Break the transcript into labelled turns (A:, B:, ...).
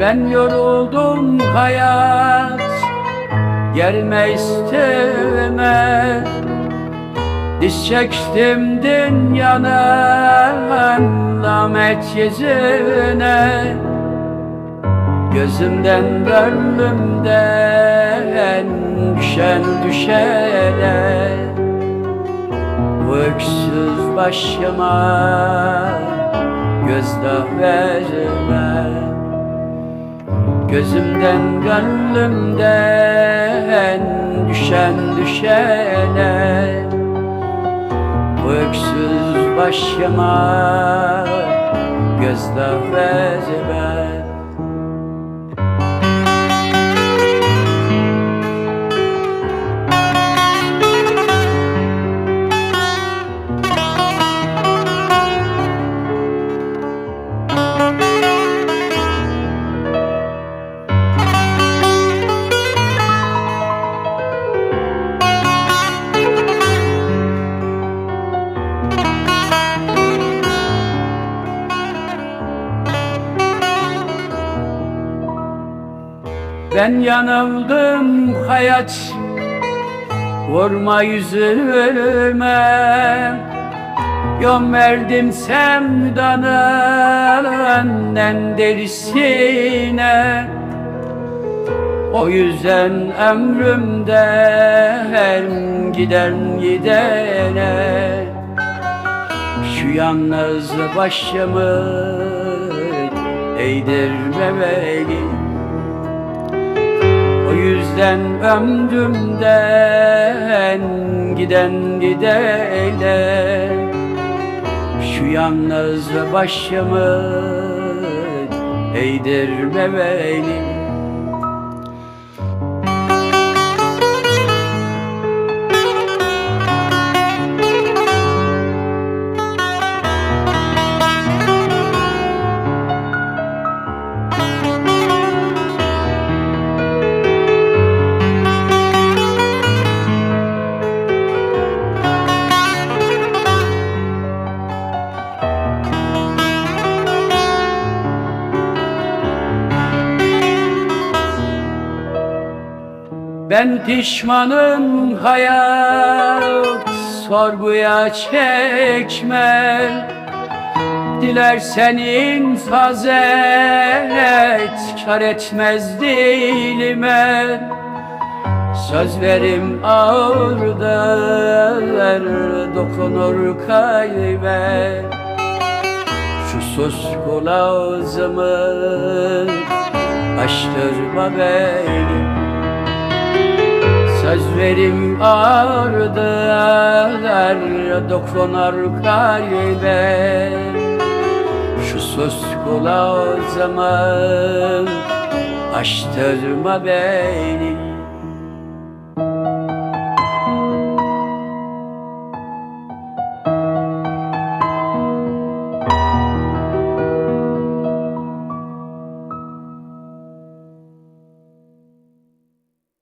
A: Ben yoruldum hayat Gelme isteme. Diz çektim dünyanın Lamet yüzüne. Gözümden gönlümden Düşen düşene. Bu öksüz başıma Gözdah verme Gözümden gönlümden düşen düşene Bu öksüz başıma gözdah verme Ben yanıldım hayat Vurma yüzüme Yön verdim sevdanın en derisine. O yüzden ömrümden giden gidene Şu yalnız başımı eğdirmemeliyim o yüzden ömrümden giden gideyle. Şu yalnız başımı eğdirmemeliyim Ben pişmanım hayat sorguya çekme Dilersen infaz et kar etmez dilime. Söz verim ağırdır dokunur kalbe. Şu susku ağzımı açtırma beni Söz verim ağırdır dokunar kalbe. Şu susku ağzımı açtırma beni